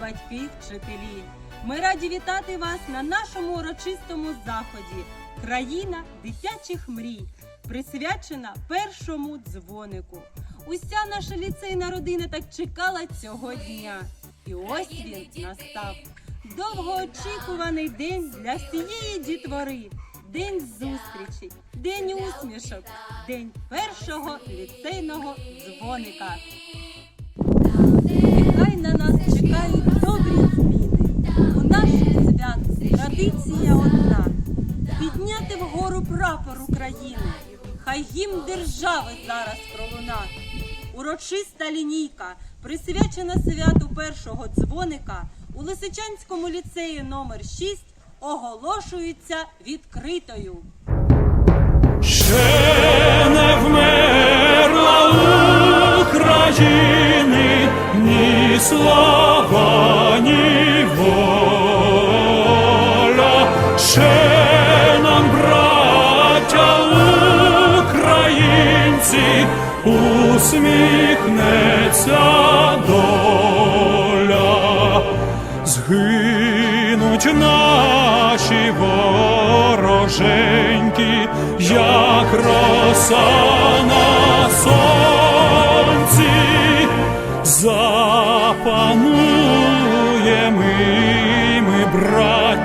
батьки, вчителі. Ми раді вітати вас на нашому урочистому заході Країна дитячих мрій, присвячена першому дзвонику. Уся наша ліцейна родина так чекала цього дня. І ось він настав. Довгоочікуваний день для всієї дітвори. День зустрічей, день усмішок, день першого ліцейного дзвоника. Нехай на нас чекають добрі зміни. У наших свят традиція одна підняти вгору прапор України. Хай гімн держави зараз пролуна. Урочиста лінійка, присвячена святу першого дзвоника у Лисичанському ліцеї номер 6 оголошується відкритою. Ще не вмерла України ні слава, ні воля. Ще нам, браття українці, усміхнеться доля. Згинуть наші вороженьки, як роса на сонці, запануємо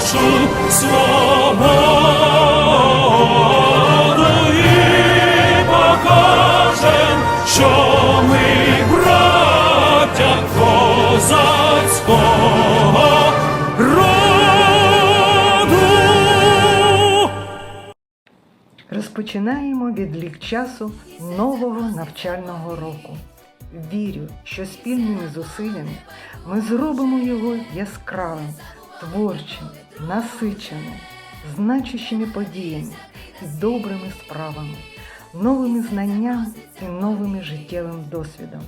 нашу свободу і покажем, що ми браття козацького роду. Розпочинаємо відлік часу нового навчального року. Вірю, що спільними зусиллями ми зробимо його яскравим, творчим, насиченим, значущими подіями і добрими справами, новими знаннями і новим життєвим досвідом.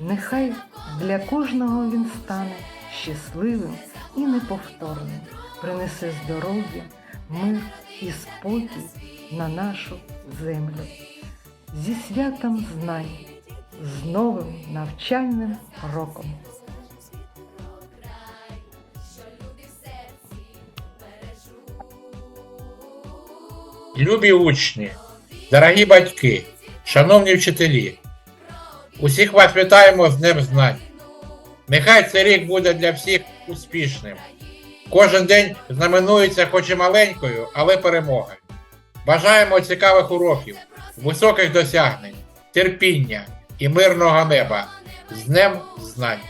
Нехай для кожного він стане щасливим і неповторним, принесе здоров'я, мир і спокій на нашу землю. Зі святом знань, з новим навчальним роком. Любі учні, дорогі батьки, шановні вчителі, усіх вас вітаємо з Днем Знань. Нехай цей рік буде для всіх успішним. Кожен день знаменується хоч і маленькою, але перемогою. Бажаємо цікавих уроків, високих досягнень, терпіння і мирного неба. З Днем Знань!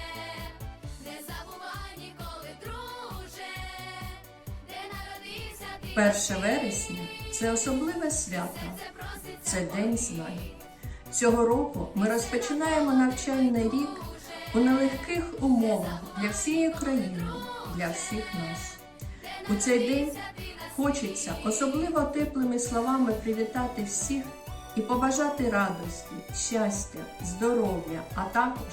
Перше вересня це особливе свято, це День знань. Цього року ми розпочинаємо навчальний рік у нелегких умовах для всієї країни, для всіх нас. У цей день хочеться особливо теплими словами привітати всіх і побажати радості, щастя, здоров'я, а також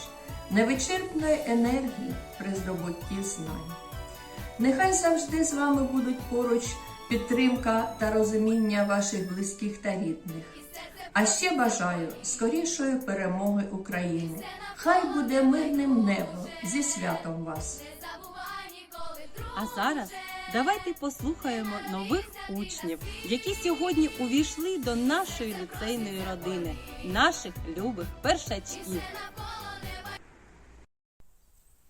невичерпної енергії при здобутті знань. Нехай завжди з вами будуть поруч підтримка та розуміння ваших близьких та рідних. А ще бажаю скорішої перемоги України. Хай буде мирним небо зі святом вас! А зараз давайте послухаємо нових учнів, які сьогодні увійшли до нашої ліцейної родини, наших любих першачків.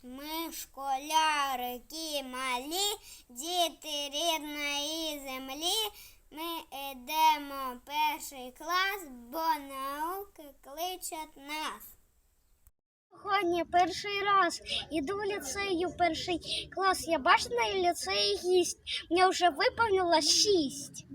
Ми школярики малі, діти рідної землі. Ми йдемо перший клас, бо науки кличуть нас. Сьогодні перший раз іду в ліцею перший клас. Я бачу на ліцеї гість. Мені вже виповнилось шість.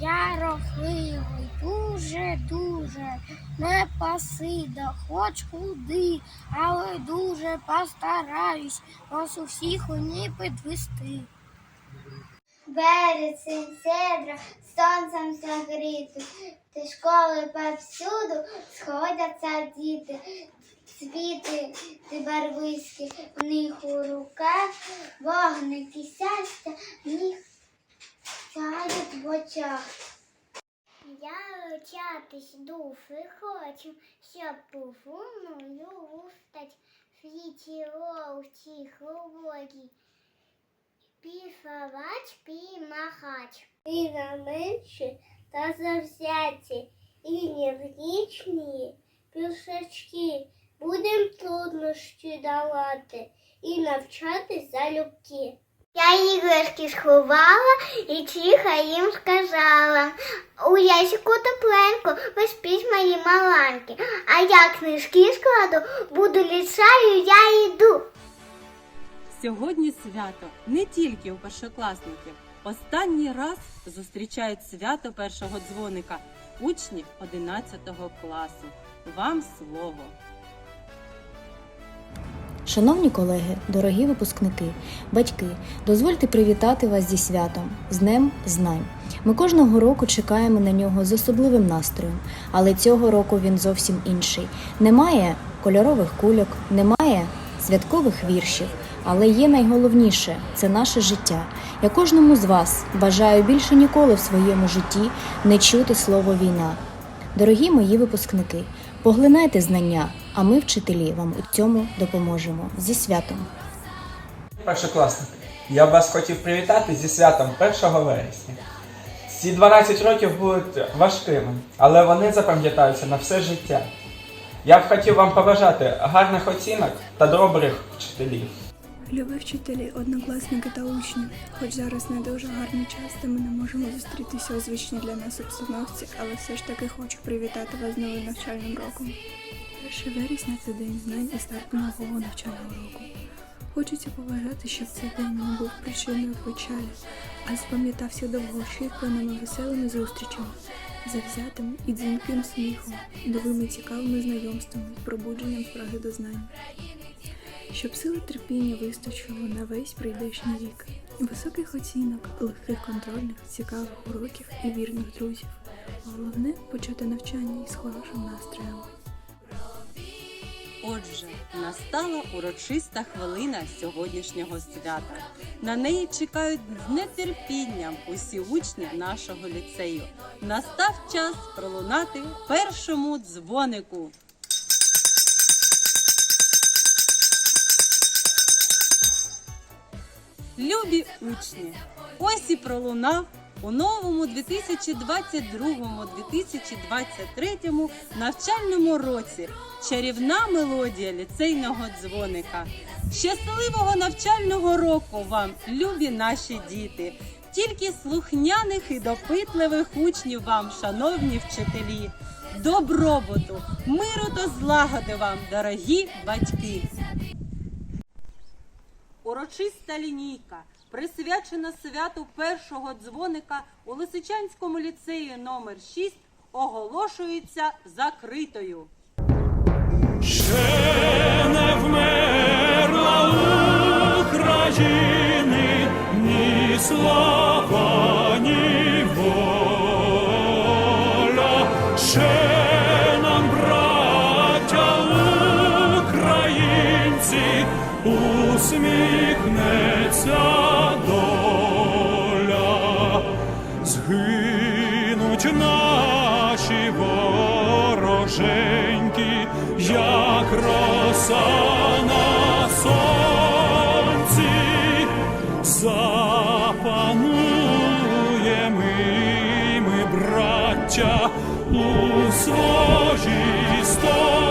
Я рохливий, дуже-дуже, не пасида, хоч куди, але дуже постараюсь вас усіх у ній підвести. Вересень, цедра, сонцем согріти, ти школи повсюду сходяться діти, цвіти ти барвиські, в них у руках, вогники щастя, в них сяють в очах. Я учатись дуже хочу, щоб повинною устать світі ловці глибокі. Піфавач, пімахач. І на менші та завзяті, і невнічні пішачки. Будем труднощі долати і навчатись залюбки. Я іграшки сховала і тихо їм сказала. У ящику тепленько, ви спіть мої маланки. А я книжки складу, буду лісаю, я йду. Сьогодні свято не тільки у першокласників. Останній раз зустрічають свято першого дзвоника учні 11 класу. Вам слово. Шановні колеги, дорогі випускники, батьки, дозвольте привітати вас зі святом, з Днем Знань. Ми кожного року чекаємо на нього з особливим настроєм, але цього року він зовсім інший. Немає кольорових кульок, немає святкових віршів, але є найголовніше це наше життя. Я кожному з вас бажаю більше ніколи в своєму житті не чути слово війна. Дорогі мої випускники, поглинайте знання, а ми, вчителі, вам у цьому допоможемо. Зі святом! Першокласники, я вас хотів привітати зі святом 1 вересня. Ці 12 років будуть важкими, але вони запам'ятаються на все життя. Я б хотів вам побажати гарних оцінок та добрих вчителів. Любі вчителі, однокласники та учні. Хоч зараз не дуже гарний час, та ми не можемо зустрітися у звичній для нас обстановці, але все ж таки хочу привітати вас з новим навчальним роком. 1 вересня це день знань і старту нового навчального року. Хочеться побажати, щоб цей день не був причиною печалі, а запам'ятався довгоочікуваними веселими зустрічами, завзятим і дзвінким сміхом, новими цікавими знайомствами, пробудженням спраги до знань щоб сили терпіння вистачило на весь прийдешній рік, високих оцінок, легких контрольних, цікавих уроків і вірних друзів. Головне почати навчання із хорошим настроєм. Отже, настала урочиста хвилина сьогоднішнього свята. На неї чекають з нетерпінням усі учні нашого ліцею. Настав час пролунати першому дзвонику. Любі учні, ось і пролунав у новому 2022-2023 навчальному році чарівна мелодія ліцейного дзвоника. Щасливого навчального року вам, любі наші діти! Тільки слухняних і допитливих учнів вам, шановні вчителі, добробуту, миру та злагоди вам, дорогі батьки! Урочиста лінійка, присвячена святу першого дзвоника у Лисичанському ліцеї номер 6 оголошується закритою. Ще не вмерла України ні слава, ні наші вороженьки, як роса на сонці, запануємо ми, браття, у своїй сторонці,